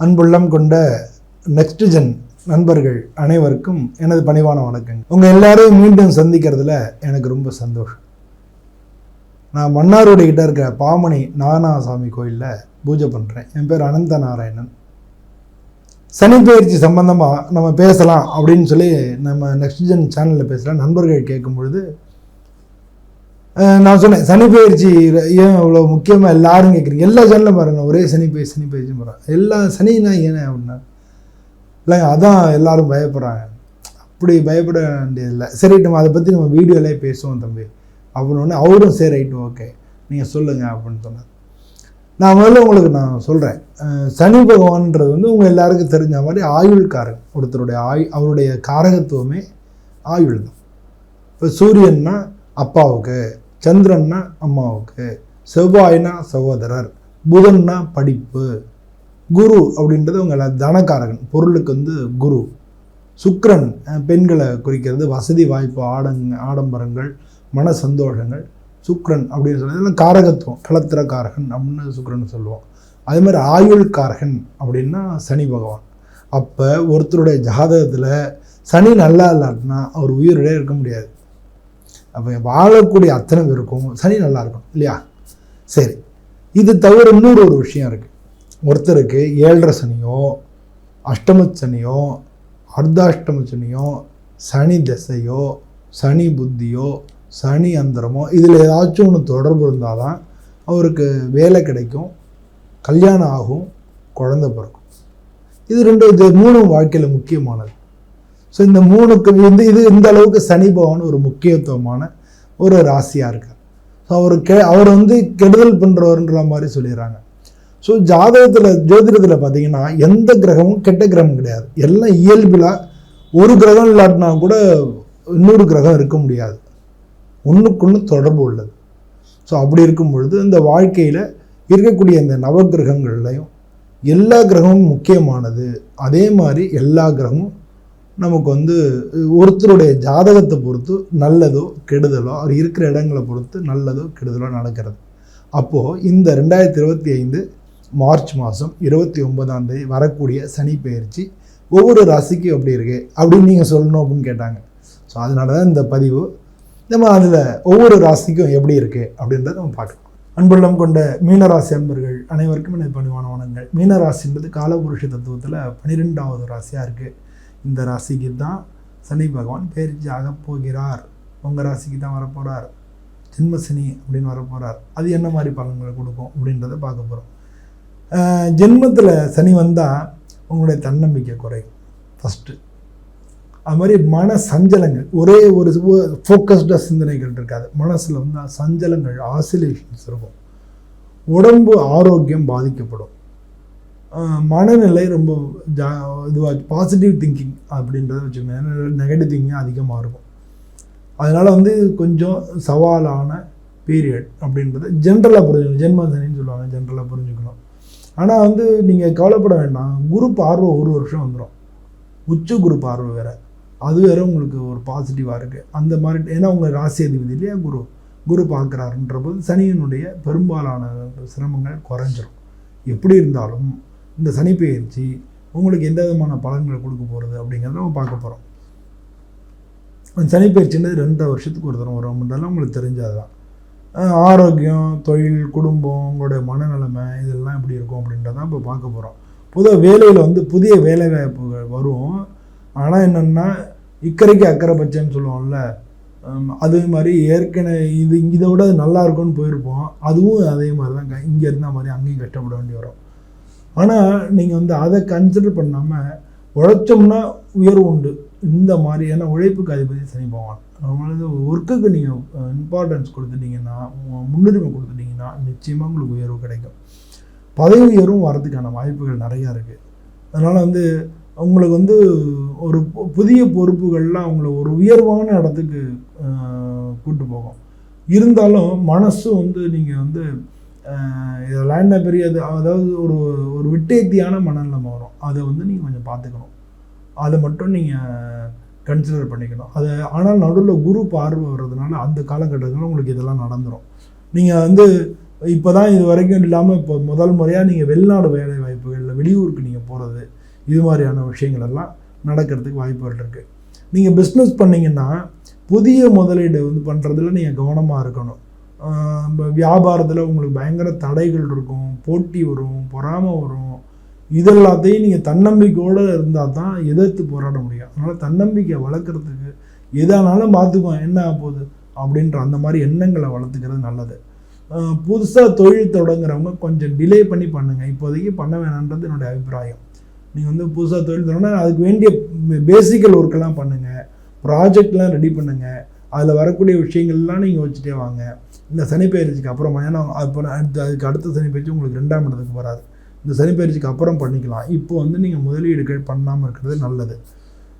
அன்புள்ளம் கொண்ட next gen நண்பர்கள் அனைவருக்கும் எனது பணிவான வணக்கங்கள். உங்கள் எல்லாரையும் மீண்டும் சந்திக்கிறதுல எனக்கு ரொம்ப சந்தோஷம். நான் மன்னாரோடு கிட்ட இருக்கிற பாமணி நாகநாதசாமி கோயிலில் பூஜை பண்ணுறேன் என் பேர் அனந்த நாராயணன் சனி பயிற்சி சம்பந்தமாக நம்ம பேசலாம் அப்படின்னு சொல்லி நம்ம நெக்ஸ்ட் ஜென் சேனலில் பேசுகிற நண்பர்கள் கேட்கும் பொழுது நான் சொன்னேன் சனி பயிற்சி ஏன் அவ்வளோ முக்கியமாக எல்லாரும் கேட்குறீங்க? எல்லா சேனலும் பாருங்க ஒரே சனி பயிர் சனி பயிற்சி போகிறாங்க எல்லா சனினா ஏன் அப்படின்னா இல்லைங்க அதான் எல்லாரும் பயப்படுறாங்க. அப்படி பயப்பட வேண்டியதில்லை. சரி நம்ம அதை பற்றி நம்ம வீடியோலே பேசுவோம் தம்பி. அப்படின்னு அவரும் சரி ரைட்டு ஓகே. நீங்கள் சொல்லுங்கள் அப்படின்னு சொன்னார். நான் முதல்ல உங்களுக்கு நான் சொல்கிறேன் சனி பகவான்ன்றது வந்து உங்கள் எல்லாருக்கும் தெரிஞ்ச மாதிரி ஆயுள்காரன். ஒருத்தருடைய ஆயு அவருடைய காரகத்துவமே ஆயுள் தான். இப்போ சூரியன்னா அப்பாவுக்கு சந்திரன்னா அம்மாவுக்கு செவ்வாய்னா சகோதரர் புதன்னா படிப்பு. குரு அப்படின்றது உங்களை தனக்காரகன் பொருளுக்கு வந்து குரு. சுக்ரன் பெண்களை குறிக்கிறது வசதி வாய்ப்பு ஆடங் ஆடம்பரங்கள் மன சந்தோஷங்கள் சுக்ரன் அப்படின்னு சொல்கிறது காரகத்துவம் களத்திர காரகன் அப்படின்னு சுக்கிரன் சொல்லுவோம் அதே மாதிரி ஆயுள் காரகன் அப்படின்னா சனி பகவான். அப்போ ஒருத்தருடைய ஜாதகத்தில் சனி நல்லா இல்லாட்டினா அவர் உயிரோடே இருக்க முடியாது. அப்போ வாழக்கூடிய அத்தனை பேருக்கும் சனி நல்லா இருக்கும் இல்லையா? சரி. இது தவிர இன்னொரு ஒரு விஷயம் இருக்குது ஒருத்தருக்கு ஏழரை சனியோ அஷ்டம சனியோ அர்த்தாஷ்டம சனியோ சனி திசையோ சனி புத்தியோ சனி அந்தரமோ இதில் ஏதாச்சும் ஒன்று தொடர்பு இருந்தால் தான் அவருக்கு வேலை கிடைக்கும் கல்யாணம் ஆகும் குழந்தை பிறக்கும். இது ரெண்டு இது மூணு வாழ்க்கையில் முக்கியமானது. ஸோ இந்த மூணுக்கு வந்து இது இந்த அளவுக்கு சனி பகவான் ஒரு முக்கியத்துவமான ஒரு ராசியாக இருக்கார். ஸோ அவர் கெ அவர் வந்து கெடுதல் பண்ணுறவர்ன்ற மாதிரி சொல்லிடுறாங்க. ஸோ ஜாதகத்தில் ஜோதிடத்தில் பார்த்தீங்கன்னா எந்த கிரகமும் கெட்ட கிரகம் கிடையாது. எல்லாம் இயல்பில் ஒரு கிரகம் இல்லாட்டினா கூட இன்னொரு கிரகம் இருக்க முடியாது. ஒன்றுக்கொன்று தொடர்பு உள்ளது. ஸோ அப்படி இருக்கும் பொழுது இந்த வாழ்க்கையில் இருக்கக்கூடிய இந்த நவகிரகங்கள்லையும் எல்லா கிரகமும் முக்கியமானது. அதே மாதிரி எல்லா கிரகமும் நமக்கு வந்து ஒருத்தருடைய ஜாதகத்தை பொறுத்து நல்லதோ கெடுதலோ அவர் இருக்கிற இடங்களை பொறுத்து நல்லதோ கெடுதலோ நடக்கிறது. அப்போது இந்த ரெண்டாயிரத்தி இருபத்தி ஐந்து மார்ச் மாதம் இருபத்தி ஒன்பதாம் தேதி வரக்கூடிய சனி பயிற்சி ஒவ்வொரு ராசிக்கும் எப்படி இருக்கு அப்படின்னு நீங்கள் சொல்லணும் அப்படின்னு கேட்டாங்க. ஸோ அதனால தான் இந்த பதிவு நம்ம அதில் ஒவ்வொரு ராசிக்கும் எப்படி இருக்கு அப்படின்றத நம்ம பார்க்கலாம். அன்புள்ளம் கொண்ட மீனராசி அன்பர்கள் அனைவருக்கும் எனது பணிவான வணங்கள் மீனராசின்றது காலபுருஷ தத்துவத்தில் பன்னிரெண்டாவது ராசியாக இருக்குது இந்த ராசிக்கு தான் சனி பகவான் பேரிச்சு ஆகப் போகிறார். உங்கள் ராசிக்கு தான் வரப்போகிறார் ஜென்ம சனி அப்படின்னு வரப்போகிறார் அது என்ன மாதிரி பலன்களை கொடுக்கும் அப்படின்றத பார்க்க போகிறோம் ஜென்மத்தில் சனி வந்தால் உங்களுடைய தன்னம்பிக்கை குறையும். ஃபஸ்ட்டு அது மாதிரி மன சஞ்சலங்கள் ஒரே ஒரு ஃபோக்கஸ்டாக சிந்தனைகள் இருக்காது. மனசில் வந்து சஞ்சலங்கள் ஆசிலேஷன்ஸ் இருக்கும். உடம்பு ஆரோக்கியம் பாதிக்கப்படும். மனநிலை ரொம்ப ஜா இதுவாக பாசிட்டிவ் திங்கிங் அப்படின்றத வச்சுக்கோங்க. நெகட்டிவ் திங்கிங் அதிகமாக இருக்கும். அதனால் வந்து கொஞ்சம் சவாலான பீரியட் அப்படின்றத ஜென்ரலாக புரிஞ்சுக்கணும். ஜென்மசனின்னு சொல்லுவாங்க ஜென்ரலாக புரிஞ்சுக்கணும். ஆனால் வந்து நீங்கள் கவலைப்பட வேண்டாம். குரூப் ஆர்வம் ஒரு வருஷம் வந்துடும் உச்ச குரு ஆர்வம் வேறு. அது வேற உங்களுக்கு ஒரு பாசிட்டிவாக இருக்குது அந்த மாதிரி ஏன்னா உங்கள் ராசி அதிபதி இல்லையா குரு? குரு பார்க்குறாருன்ற போது சனியினுடைய பெரும்பாலான சிரமங்கள் குறைஞ்சிரும். எப்படி இருந்தாலும் இந்த சனிப்பெயர்ச்சி உங்களுக்கு எந்த விதமான பலன்களை கொடுக்க போகிறது அப்படிங்கிறத நம்ம பார்க்க போகிறோம் அந்த சனி ரெண்டு வருஷத்துக்கு ஒரு தரம் வரும் அப்படின்றதெல்லாம் உங்களுக்கு தெரிஞ்சது தான் ஆரோக்கியம் தொழில் குடும்பம் உங்களுடைய மனநிலைமை இதெல்லாம் எப்படி இருக்கும் அப்படின்றதான் இப்போ பார்க்க போகிறோம் புது வேலையில் வந்து புதிய வேலை வாய்ப்புகள் வரும். ஆனால் என்னென்னா இக்கரைக்கு அக்கறை பச்சைன்னு சொல்லுவோம்ல அதே மாதிரி ஏற்கனவே இது இதை விட அது நல்லா இருக்கும்னு போயிருப்போம். அதுவும் அதே மாதிரி தான் இங்கே இருந்த மாதிரி அங்கேயும் கஷ்டப்பட வேண்டி வரும். ஆனால் நீங்கள் வந்து அதை கன்சிடர் பண்ணாமல் உழைச்சோம்னா உயர்வு உண்டு. இந்த மாதிரி ஏன்னா உழைப்புக்கு அதிபதி சனி பகவான். அதாவது ஒர்க்குக்கு நீங்கள் இம்பார்ட்டன்ஸ் கொடுத்துட்டீங்கன்னா மு- முன்னுரிமை கொடுத்துட்டீங்கன்னா நிச்சயமாக உங்களுக்கு உயர்வு கிடைக்கும். பதவி உயர்வும் வரதுக்கான வாய்ப்புகள் நிறையா இருக்குது அதனால் வந்து உங்களுக்கு வந்து ஒரு புதிய பொறுப்புகள்லாம் உங்களை ஒரு உயர்வான இடத்துக்கு கூட்டு போகும். இருந்தாலும் மனசு வந்து நீங்கள் வந்து இதெல்லாம் இந்த பெரிய அதாவது ஒரு ஒரு விட்டேத்தியான மனநிலைமை வரும். அதை வந்து நீங்கள் கொஞ்சம் பார்த்துக்கணும். அதை மட்டும் நீங்கள் கன்சிடர் பண்ணிக்கணும். அது ஆனால் நடுவில் குரு பார்வை வர்றதுனால அந்த காலகட்டத்தில் உங்களுக்கு இதெல்லாம் நடந்துடும் நீங்கள் வந்து இப்போ தான் இது வரைக்கும் இல்லாமல் இப்போ முதல் முறையாக நீங்கள் வெளிநாடு வேலை வாய்ப்புகளில் வெளியூருக்கு நீங்கள் போகிறது இது மாதிரியான விஷயங்கள் எல்லாம் நடக்கிறதுக்கு வாய்ப்புகள் இருக்குது நீங்கள் பிஸ்னஸ் பண்ணிங்கன்னா புதிய முதலீடு வந்து பண்ணுறதுல நீங்கள் கவனமாக இருக்கணும். வியாபாரத்தில் உங்களுக்கு பயங்கர தடைகள் இருக்கும் போட்டி வரும் பொறாமை வரும். இதெல்லாத்தையும் நீங்கள் தன்னம்பிக்கையோடு இருந்தால் தான் எதிர்த்து போராட முடியும். அதனால் தன்னம்பிக்கையை வளர்க்குறதுக்கு எதானாலும் பார்த்துக்குவோம் என்ன போகுது? அப்படின்ற அந்த மாதிரி எண்ணங்களை வளர்த்துக்கிறது நல்லது. புதுசாக தொழில் தொடங்குறவங்க கொஞ்சம் டிலே பண்ணி பண்ணுங்கள் இப்போதைக்கு பண்ண வேணான்றது என்னுடைய அபிப்பிராயம். நீங்கள் வந்து புதுசாக தொழில் தொடங்கினா அதுக்கு வேண்டிய பேசிக்கல் ஒர்க்கெல்லாம் பண்ணுங்கள் ப்ராஜெக்ட்லாம் ரெடி பண்ணுங்கள் அதில் வரக்கூடிய விஷயங்கள்லாம் நீங்கள் வச்சுட்டே வாங்க. இந்த சனிப்பயிற்சிக்கு அப்புறமா ஏன்னா அப்புறம் அடுத்து அதுக்கு அடுத்த சனிப்பயிற்சி உங்களுக்கு ரெண்டாம் இடத்துக்கு வராது. இந்த சனிப்பயிற்சிக்கு அப்புறம் பண்ணிக்கலாம். இப்போ வந்து நீங்கள் முதலீடுகள் பண்ணாமல் இருக்கிறது நல்லது.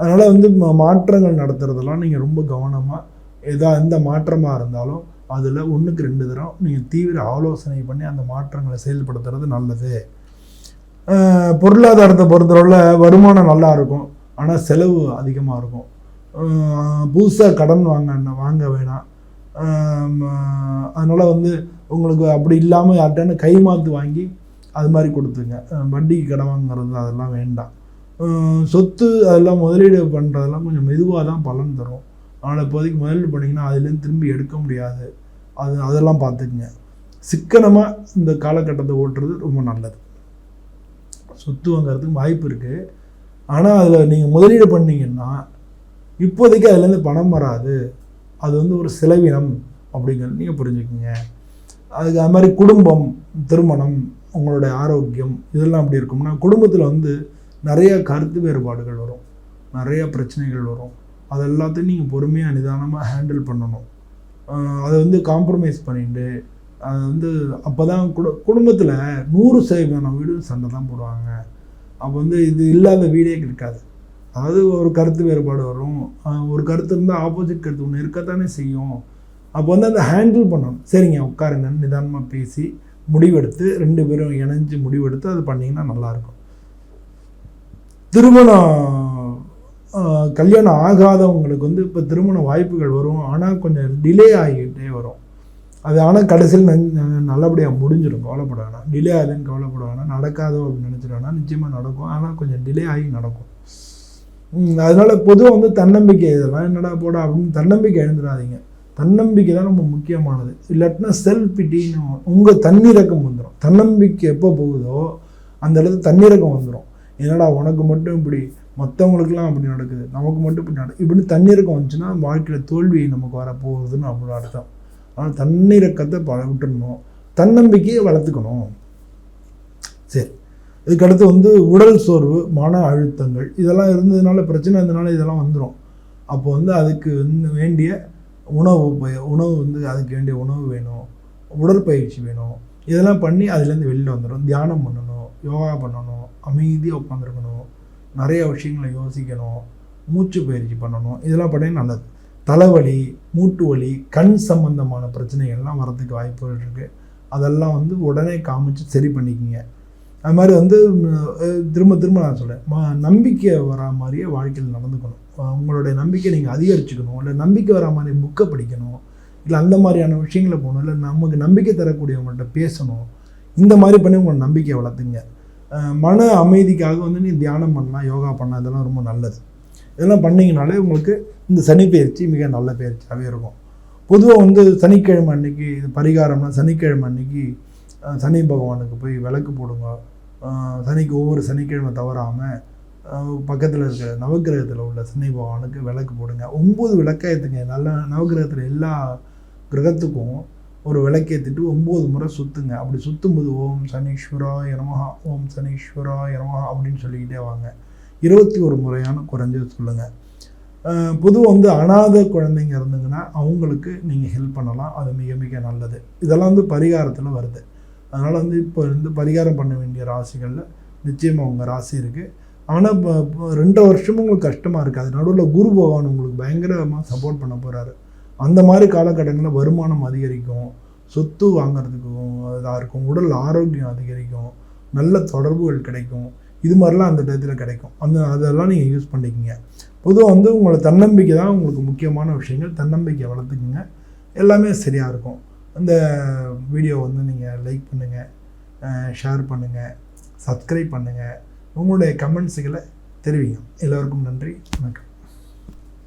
அதனால் வந்து மாற்றங்கள் நடத்துகிறதெல்லாம் நீங்கள் ரொம்ப கவனமாக எதா எந்த மாற்றமாக இருந்தாலும் அதில் ஒன்றுக்கு ரெண்டு தரம் நீங்கள் தீவிர ஆலோசனை பண்ணி அந்த மாற்றங்களை செயல்படுத்துறது நல்லது. பொருளாதாரத்தை பொறுத்தளவில் வருமானம் நல்லா இருக்கும். ஆனால் செலவு அதிகமாக இருக்கும். புதுசாக கடன் வாங்க வாங்க வேணாம். அதனால் வந்து உங்களுக்கு அப்படி இல்லாமல் யார்கிட்டன்னு கை மாற்று வாங்கி அது மாதிரி கொடுத்துங்க வட்டிக்கு கடன் வாங்குறது அதெல்லாம் வேண்டாம். சொத்து அதெல்லாம் முதலீடு பண்ணுறதெல்லாம் கொஞ்சம் மெதுவாக தான் பலன் தரும். அதனால் இப்போதைக்கு முதலீடு பண்ணிங்கன்னா அதுலேருந்து திரும்பி எடுக்க முடியாது. அது அதெல்லாம் பார்த்துக்குங்க. சிக்கனமாக இந்த காலகட்டத்தை ஓட்டுறது ரொம்ப நல்லது. சொத்து வாங்குறதுக்கு வாய்ப்பு இருக்குது ஆனால் அதில் நீங்கள் முதலீடு பண்ணிங்கன்னா இப்போதைக்கு அதுலேருந்து பணம் வராது. அது வந்து ஒரு செலவினம் அப்படிங்கிறது நீங்கள் புரிஞ்சுக்கிங்க. அதுக்கு அது மாதிரி குடும்பம் திருமணம் உங்களுடைய ஆரோக்கியம் இதெல்லாம் அப்படி இருக்கும்னா குடும்பத்தில் வந்து நிறைய கருத்து வேறுபாடுகள் வரும். நிறைய பிரச்சனைகள் வரும். அது எல்லாத்தையும் நீங்கள் பொறுமையாக நிதானமாக ஹேண்டில் பண்ணணும். அதை வந்து காம்ப்ரமைஸ் பண்ணிட்டு அது வந்து அப்போ தான் குடு குடும்பத்தில் நூறு சதவீதம் வீடு சண்டை தான் போடுவாங்க. அப்போ வந்து இது இல்லாத வீடே கிடைக்காது. அது ஒரு கருத்து வேறுபாடு வரும். ஒரு கருத்து இருந்தால் ஆப்போசிட் கருத்து ஒன்று இருக்கத்தானே செய்யும். அப்போ வந்து அந்த ஹேண்டில் பண்ணணும். சரிங்க உட்காருங்கன்னு நிதானமாக பேசி முடிவெடுத்து ரெண்டு பேரும் இணைஞ்சு முடிவெடுத்து அது பண்ணிங்கன்னா நல்லாயிருக்கும். திருமணம் கல்யாணம் ஆகாதவங்களுக்கு வந்து இப்போ திருமண வாய்ப்புகள் வரும். ஆனால் கொஞ்சம் டிலே ஆகிக்கிட்டே வரும். அது ஆனால் கடைசியில் நன் நல்லபடியாக முடிஞ்சிடும். கவலைப்பட வேணாம். டிலே ஆகுதுன்னு கவலைப்பட வேணாம். நடக்காதோ அப்படின்னு நினச்சிட வேணாம். நிச்சயமாக நடக்கும். ஆனால் கொஞ்சம் டிலே ஆகி நடக்கும். அதனால் பொதுவாக வந்து தன்னம்பிக்கை இதெல்லாம் என்னடா போடா அப்படின்னு தன்னம்பிக்கை எழுந்துடாதீங்க. தன்னம்பிக்கை தான் ரொம்ப முக்கியமானது. இல்லாட்டினா செல்ஃப் பிட்டின்னு உங்கள் தன்னிறக்கம் வந்துடும் தன்னம்பிக்கை எப்போ போகுதோ அந்த இடத்துல தன்னிறக்கம் வந்துடும் என்னடா உனக்கு மட்டும் இப்படி மற்றவங்களுக்குலாம் அப்படி நடக்குது. நமக்கு மட்டும் இப்படி நடக்குது. இப்படி தன்னிறக்கம் வந்துச்சுன்னா வாழ்க்கையில் தோல்வி நமக்கு வரப்போகுதுன்னு அப்படின்னு அர்த்தம். ஆனால் தன்னிறக்கத்தை ப விட்டுடணும் தன்னம்பிக்கையை வளர்த்துக்கணும். சரி. இதுக்கடுத்து வந்து உடல் சோர்வு மன அழுத்தங்கள் இதெல்லாம் இருந்ததுனால பிரச்சனை இருந்ததுனால இதெல்லாம் வந்துடும் அப்போ வந்து அதுக்கு வந்து வேண்டிய உணவு பய- உணவு வந்து அதுக்கு வேண்டிய உணவு வேணும். உடற்பயிற்சி வேணும். இதெல்லாம் பண்ணி அதுலேருந்து வெளியில் வந்துடும் தியானம் பண்ணணும் யோகா பண்ணணும் அமைதியாக உட்காந்துருக்கணும் நிறைய விஷயங்களை யோசிக்கணும். மூச்சு பயிற்சி பண்ணணும். இதெல்லாம் பண்ணி நல்லது. தலைவலி மூட்டு வலி கண் சம்பந்தமான பிரச்சனைகள்லாம் வரதுக்கு வாய்ப்புகள் இருக்குது அதெல்லாம் வந்து உடனே காமிச்சு சரி பண்ணிக்கிங்க. அது மாதிரி வந்து திரும்ப திரும்ப நான் சொல்கிறேன் மா நம்பிக்கை வரா மாதிரியே வாழ்க்கையில் நடந்துக்கணும். உங்களுடைய நம்பிக்கை நீங்கள் அதிகரிச்சுக்கணும். இல்லை நம்பிக்கை வரா மாதிரி புக்கை படிக்கணும். இல்லை அந்த மாதிரியான விஷயங்களை போகணும். இல்லை நமக்கு நம்பிக்கை தரக்கூடியவங்கள்ட்ட பேசணும். இந்த மாதிரி பண்ணி உங்களோட நம்பிக்கையை வளர்த்துங்க. மன அமைதிக்காக வந்து நீ தியானம் பண்ணலாம் யோகா பண்ணலாம் இதெல்லாம் ரொம்ப நல்லது. இதெல்லாம் பண்ணிங்கனாலே உங்களுக்கு இந்த சனி பயிற்சி மிக நல்ல பயிற்சியாகவே இருக்கும். பொதுவாக வந்து சனிக்கிழமை அன்னைக்கு இது பரிகாரம்னா சனிக்கிழமை அன்னைக்கு சனி பகவானுக்கு போய் விளக்கு போடுங்க. சனிக்கு ஒவ்வொரு சனிக்கிழமை தவறாமல் பக்கத்தில் இருக்கிற நவக்கிரகத்தில் உள்ள சனி பகவானுக்கு விளக்கு போடுங்க. ஒம்பது விளக்கேற்றுங்க நல்ல நவக்கிரகத்தில் எல்லா கிரகத்துக்கும் ஒரு விளக்கேற்றிட்டு ஒம்பது முறை சுற்றுங்க அப்படி சுற்றும்போது ஓம் சனீஸ்வரா நமஹா ஓம் சனீஸ்வரா நமஹா அப்படின்னு சொல்லிக்கிட்டே வாங்க. இருபத்தி ஒரு முறையான குறைஞ்சது சொல்லுங்கள் பொதுவாக வந்து அனாத குழந்தைங்க இருந்ததுன்னா அவங்களுக்கு நீங்கள் ஹெல்ப் பண்ணலாம். அது மிக மிக நல்லது. இதெல்லாம் வந்து பரிகாரத்தில் வருது. அதனால் வந்து இப்போ வந்து பரிகாரம் பண்ண வேண்டிய ராசிகளில் நிச்சயமாக உங்கள் ராசி இருக்குது ஆனால் இப்போ ரெண்டு வருஷமும் உங்களுக்கு கஷ்டமாக இருக்குது அது நடுவில் குரு பகவான் உங்களுக்கு பயங்கரமாக சப்போர்ட் பண்ண போகிறாரு அந்த மாதிரி காலகட்டங்களில் வருமானம் அதிகரிக்கும். சொத்து வாங்குறதுக்கும் இதாக இருக்கும். உடல் ஆரோக்கியம் அதிகரிக்கும். நல்ல தொடர்புகள் கிடைக்கும். இது மாதிரிலாம் அந்த டயத்தில் கிடைக்கும். அந்த அதெல்லாம் நீங்கள் யூஸ் பண்ணிக்கிங்க. பொதுவாக வந்து உங்களை தன்னம்பிக்கை தான் உங்களுக்கு முக்கியமான விஷயங்கள். தன்னம்பிக்கை வளர்த்துக்குங்க. எல்லாமே சரியாக இருக்கும். அந்த வீடியோ வந்து நீங்கள் லைக் பண்ணுங்கள் ஷேர் பண்ணுங்கள் சப்ஸ்கிரைப் பண்ணுங்கள் உங்களுடைய கமெண்ட்ஸுகளை தெரிவிங்க. எல்லோருக்கும் நன்றி வணக்கம்.